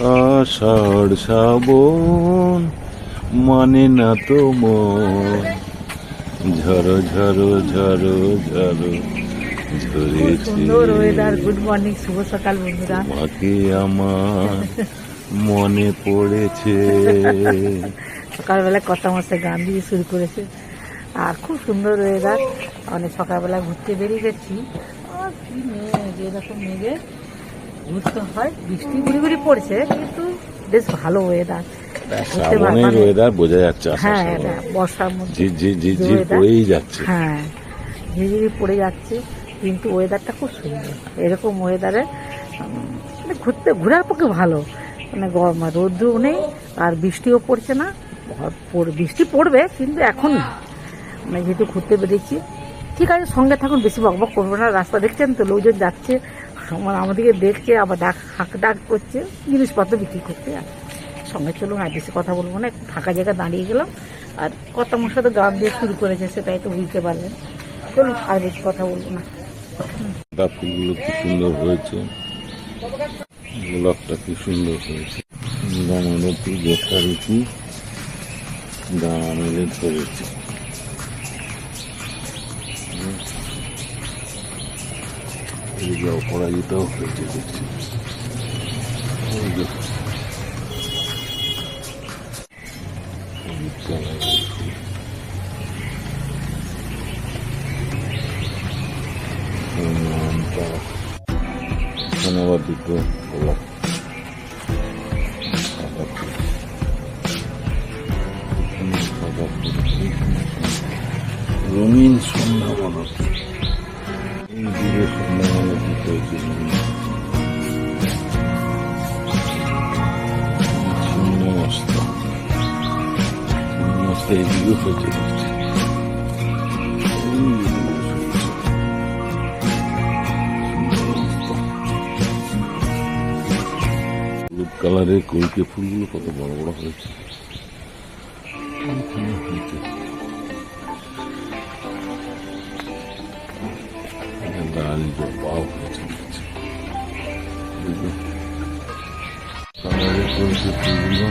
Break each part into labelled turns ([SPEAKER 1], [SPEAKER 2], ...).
[SPEAKER 1] আষাঢ় শ্রাবণ মানে না তো মন ঝরো ঝরো ঝরো ঝরো
[SPEAKER 2] খুব
[SPEAKER 1] ঝরেছে।
[SPEAKER 2] সুন্দর ওয়েদার গুড মর্নিং শুভ সকাল বন্ধুরা।
[SPEAKER 1] মাকে আমার মনে পড়েছে।
[SPEAKER 2] সকালবেলা কথা মাসে গান দিয়ে শুরু করেছে। আর খুব সুন্দর ওয়েদার অনেক সকালবেলা ঘুরতে বেরিয়ে গেছি। কি মেঘ এরকম মেঘে ঘুরতে হয় বৃষ্টি গুড়ি গুড়ি পড়ছে কিন্তু বেশ ভালো ওয়েদার
[SPEAKER 1] শ্রাবণের ওয়েদার বোঝা যাচ্ছে
[SPEAKER 2] হ্যাঁ হ্যাঁ, বর্ষার মধ্যে
[SPEAKER 1] পড়েই যাচ্ছে।
[SPEAKER 2] হ্যাঁ পড়ে যাচ্ছে কিন্তু ওয়েদারটা খুব সুন্দর। এরকম ওয়েদারে মানে ঘুরতে ঘোরার পক্ষে ভালো। মানে গরম রৌদ্রও নেই আর বৃষ্টিও পড়ছে না। বৃষ্টি পড়বে কিন্তু এখন না। মানে যেহেতু ঘুরতে বেরিয়েছি ঠিক আছে সঙ্গে থাকুন বেশি বকবক করব না। রাস্তা দেখছেন তো লোকজন যাচ্ছে আমার আমাদেরকে দেখছে আবার ডাক, হাঁক ডাক করছে, জিনিসপত্র বিক্রি করতে। আর সঙ্গে চলুন, আর বেশি কথা বলব না, একটু ফাঁকা জায়গায় দাঁড়িয়ে গেলাম। আর কথা আমার সাথে গান দিয়ে শুরু করেছে, সেটাই তো বুঝতে পারলেন। চলুন, আর বেশি কথা বলব না।
[SPEAKER 1] ফুলগুলো কি সুন্দর হয়েছে। গোলাপটা কি সুন্দর হয়েছে। গামলতি যথারীতি দানা মেলে ধরেছে এদিকে অপরাজিতাও হয়েছে দেখছি যে আবার দুটো ছিন্ন মস্তা এদিকে হয়েছে দেখছি এই দিকে হয়েছে। হলুদ কালারের কলকে ফুলগুলো কত বড় বড় হয়েছে এখানে হয়েছে। এখানে লাল জবাও হয়েছে দেখছি। এই যে কালারের কলকে ফুলগুলো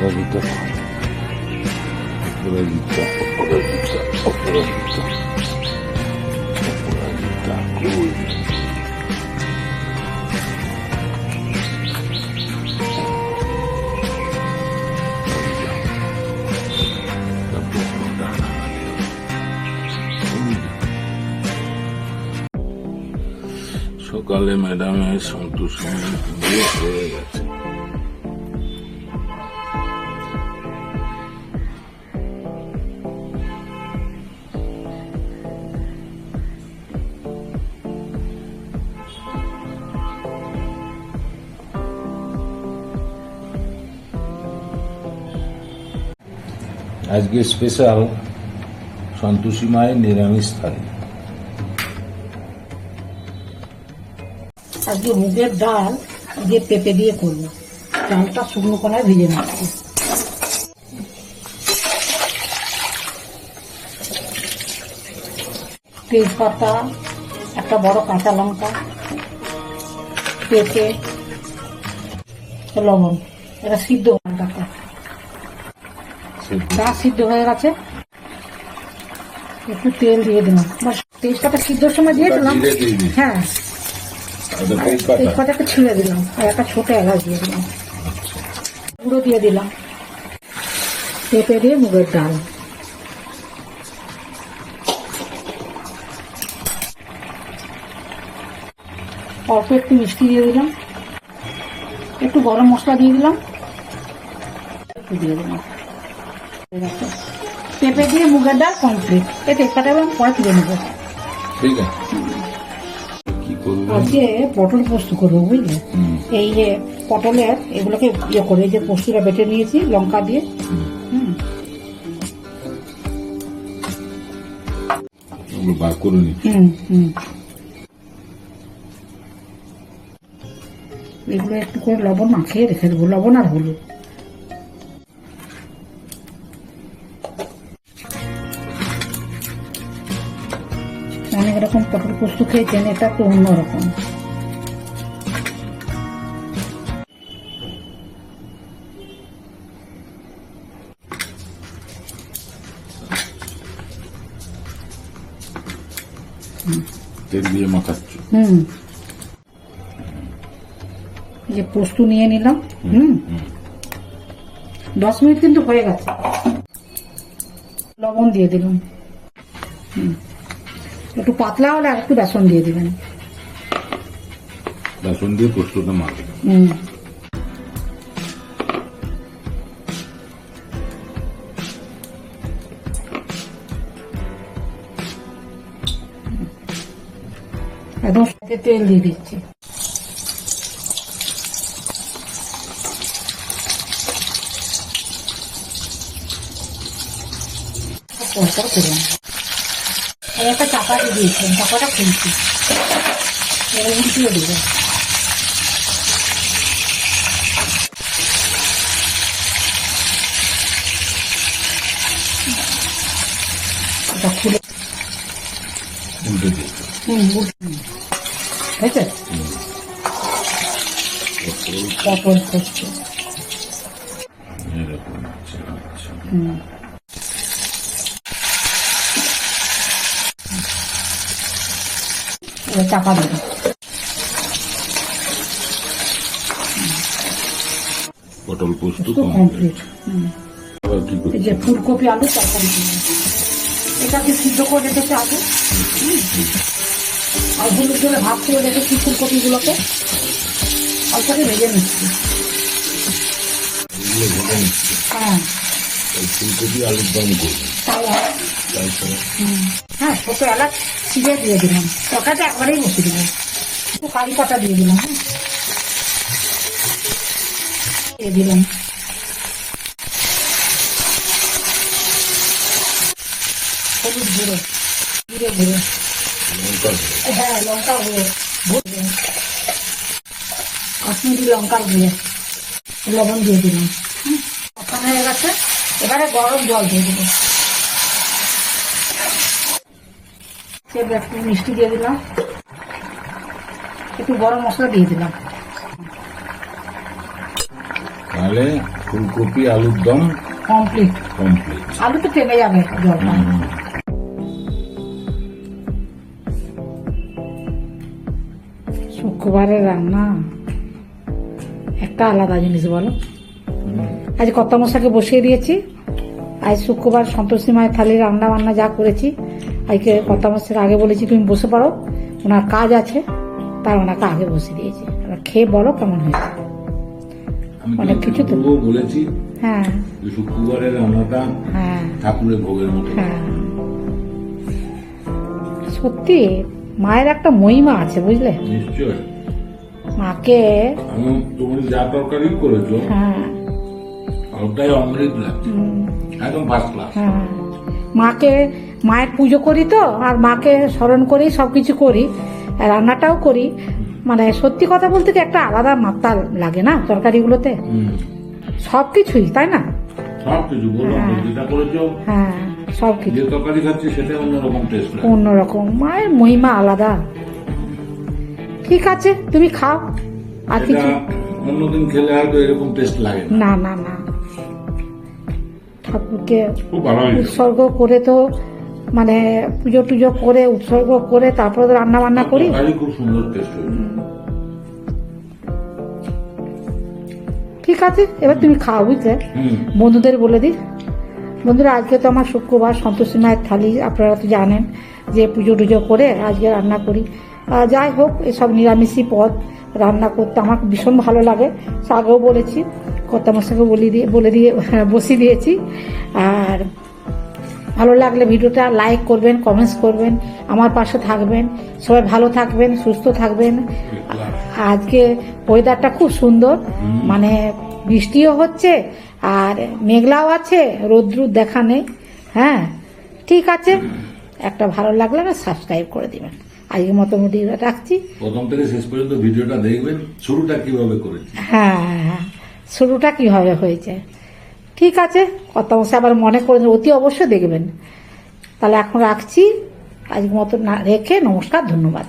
[SPEAKER 1] এখানে অপরাজিতা অপরাজিতা অপরাজিতা অপরাজিতা অপরাজিতা কই সকালে ম্যাডামের সন্তোষ দিয়ে হয়ে আজকে স্পেশাল সন্তোষী মায়ের নিরামিষ থালি।
[SPEAKER 2] আজকে মুগের ডাল দিয়ে পেঁপে দিয়ে করব। ডালটা শুকনো কলায় ভিজে নিচ্ছি। তেজপাতা, একটা বড় কাঁচা লঙ্কা, পেঁপে, লবণ, এটা সিদ্ধ ডালটা ডাল সিদ্ধ হয়ে গেছে একটু তেল দিয়ে দিলাম। বাস তেজপাতা সিদ্ধর সময় দিয়েছিলাম। হ্যাঁ।
[SPEAKER 1] এটা তেজপাতা।
[SPEAKER 2] তেজপাতাটা ছিঁড়ে দিলাম আর একটা ছোট এলাচ দিয়ে দিলাম। গুঁড়ো দিয়ে দিলাম। পেঁপে দিয়ে মুগের ডাল। অল্প একটু মিষ্টি দিয়ে দিলাম। একটু গরম মশলা দিয়ে দিলাম। একটু দিয়ে দিলাম। পেঁপে দিয়ে মুগের ডাল কমপ্লিট এই তেজপাতা এবং পরে তুলে নেব।
[SPEAKER 1] ঠিক আছে।
[SPEAKER 2] আজকে পটল পোস্ত করব বুঝলে? এই যে পটলের এগুলোকে ইয়ে করে যে পোস্তটা বেটে নিয়েছি লঙ্কা দিয়ে।
[SPEAKER 1] হুম।
[SPEAKER 2] হুম।
[SPEAKER 1] বার করে নিচ্ছি
[SPEAKER 2] হুম হুম। এগুলো একটু করে লবণ মাখিয়ে রেখে দেবো লবণ আর হলুদ। অনেক রকম পটল পোস্ত খেয়েছেন এটা তো অন্যরকম।
[SPEAKER 1] তেল দিয়ে মাখাচ্ছ?
[SPEAKER 2] হুম। যে পোস্ত নিয়ে নিলাম হুম। দশ মিনিট কিন্তু হয়ে গেছে। লবণ দিয়ে দিলাম। হুম। একটু পাতলা হলে আর একটু বেসন দিয়ে দিবেন।
[SPEAKER 1] বেসন দিয়ে পোস্তটা মাখবে
[SPEAKER 2] হুম। একদম সাথে তেল দিয়ে দিচ্ছি। পরপর করুন আর একটা চাপাটি দিয়েছেন চাপাটা খুলছি। এবার উল্টিয়ে দেবো। এটা খুলে
[SPEAKER 1] উল্টে দিয়েছ
[SPEAKER 2] হুম উল্টে হয়েছে? পটল পোস্ত
[SPEAKER 1] এরকম আচ্ছা আচ্ছা।
[SPEAKER 2] হুম। চাপা দেবো।
[SPEAKER 1] পটল পোস্ত কমপ্লিট
[SPEAKER 2] এই যে ফুলকপি আলু তরকারি। এটাকে সিদ্ধ করে রেখেছে আগে হুম। আর হলুদ জলে ভাত করে রেখেছি ফুলকপিগুলোকে। অল্পকে ভেজে নিচ্ছি।
[SPEAKER 1] ভেজে নিচ্ছি।
[SPEAKER 2] হ্যাঁ।
[SPEAKER 1] ফুলকপি আলুর দম করবে
[SPEAKER 2] হ্যাঁ দিয়ে দিলাম একবারেই একটু দিয়ে দিলাম হ্যাঁ হলুদ গুঁড়ো হ্যাঁ লঙ্কা গুঁড়ো কাশ্মীরি গুঁড়ো লবণ দিয়ে দিলাম হয়ে গেছে এবারে গরম জল দিয়ে দেবো। একটু মিষ্টি দিয়ে দিলাম। একটু গরম মশলা দিয়ে দিলাম।
[SPEAKER 1] তাহলে ফুলকপি আলুর দম
[SPEAKER 2] কমপ্লিট।
[SPEAKER 1] কমপ্লিট।
[SPEAKER 2] আলু তো টেনে যাবে জলটা। শুক্রবারের রান্না একটা আলাদা জিনিস বলো। আজ কত মশাকে বসিয়ে দিয়েছি। আজ শুক্রবার সন্তোষী মায়ের থালি রান্না বান্না যা করেছি আজকে কত মশাকে আগে বলেছি তুমি বসে পারো ওনার কাজ আছে তার ওনাকে আগে বসে দিয়েছি। খেয়ে বলো কেমন হয়েছে? অনেক কিছু তো।
[SPEAKER 1] বলেছি।
[SPEAKER 2] হ্যাঁ।
[SPEAKER 1] শুক্রবারের রান্নাটা
[SPEAKER 2] হ্যাঁ।
[SPEAKER 1] ঠাকুরের ভোগের মতো।
[SPEAKER 2] হ্যাঁ। সত্যি মায়ের একটা মহিমা আছে বুঝলে?
[SPEAKER 1] নিশ্চয়
[SPEAKER 2] মাকে
[SPEAKER 1] তুমি যা তরকারি করেছ
[SPEAKER 2] হ্যাঁ।
[SPEAKER 1] ওটাই অমৃত লাগছে একদম ফার্স্ট ক্লাস
[SPEAKER 2] হ্যাঁ। মাকে মায়ের পুজো করি তো আর মাকে স্মরণ করেই সব কিছু করি রান্নাটাও করি। মানে সত্যি কথা বলতে কি একটা আলাদা মাত্রা লাগে না তরকারিগুলোতে? সব কিছুই তাই না?
[SPEAKER 1] সব কিছু বললাম যেটা করেছ
[SPEAKER 2] হ্যাঁ সব কিছু
[SPEAKER 1] যে তরকারি খাচ্ছি সেটা অন্যরকম টেস্ট লাগে।
[SPEAKER 2] অন্যরকম। মায়ের মহিমা আলাদা। ঠিক আছে তুমি খাও। আর কিছু
[SPEAKER 1] অন্যদিন খেলে হয়তো এরকম টেস্ট লাগে না
[SPEAKER 2] না না। ঠাকুরকে উৎসর্গ করে তো মানে পুজো টুজো করে উৎসর্গ করে তারপরে তো রান্না বান্না করি
[SPEAKER 1] খুব সুন্দর টেস্ট
[SPEAKER 2] ঠিক আছে এবার তুমি খাও বুঝলে? বন্ধুদের বলে দিই। বন্ধুরা আজকে তো আমার শুক্রবার সন্তোষী মায়ের থালি আপনারা তো জানেন যে পুজো টুজো করে আজকে রান্না করি। যাই হোক এসব নিরামিষই পদ। রান্না করতে আমার ভীষণ ভালো লাগে। আগেও বলেছি কর্তা মশাকে বলে দিয়ে বলে দিয়ে বসিয়ে দিয়েছি। আর ভালো লাগলে ভিডিওটা লাইক করবেন কমেন্টস করবেন আমার পাশে থাকবেন। সবাই ভালো থাকবেন সুস্থ থাকবেন। আজকে ওয়েদারটা খুব সুন্দর মানে বৃষ্টিও হচ্ছে আর মেঘলাও আছে রোদ্রুর দেখা নেই হ্যাঁ ঠিক আছে। একটা ভালো লাগলে না সাবস্ক্রাইব করে দিবেন। আজকে মোটামুটি রাখছি।
[SPEAKER 1] প্রথম থেকে শেষ পর্যন্ত ভিডিওটা দেখবেন শুরুটা কীভাবে করেছি।
[SPEAKER 2] হ্যাঁ হ্যাঁ, হ্যাঁ। শুরুটা কীভাবে হয়েছে? ঠিক আছে কত অবশ্যই আবার মনে করে অতি অবশ্যই দেখবেন। তাহলে এখন রাখছি। আজকের মতো না রেখে নমস্কার ধন্যবাদ।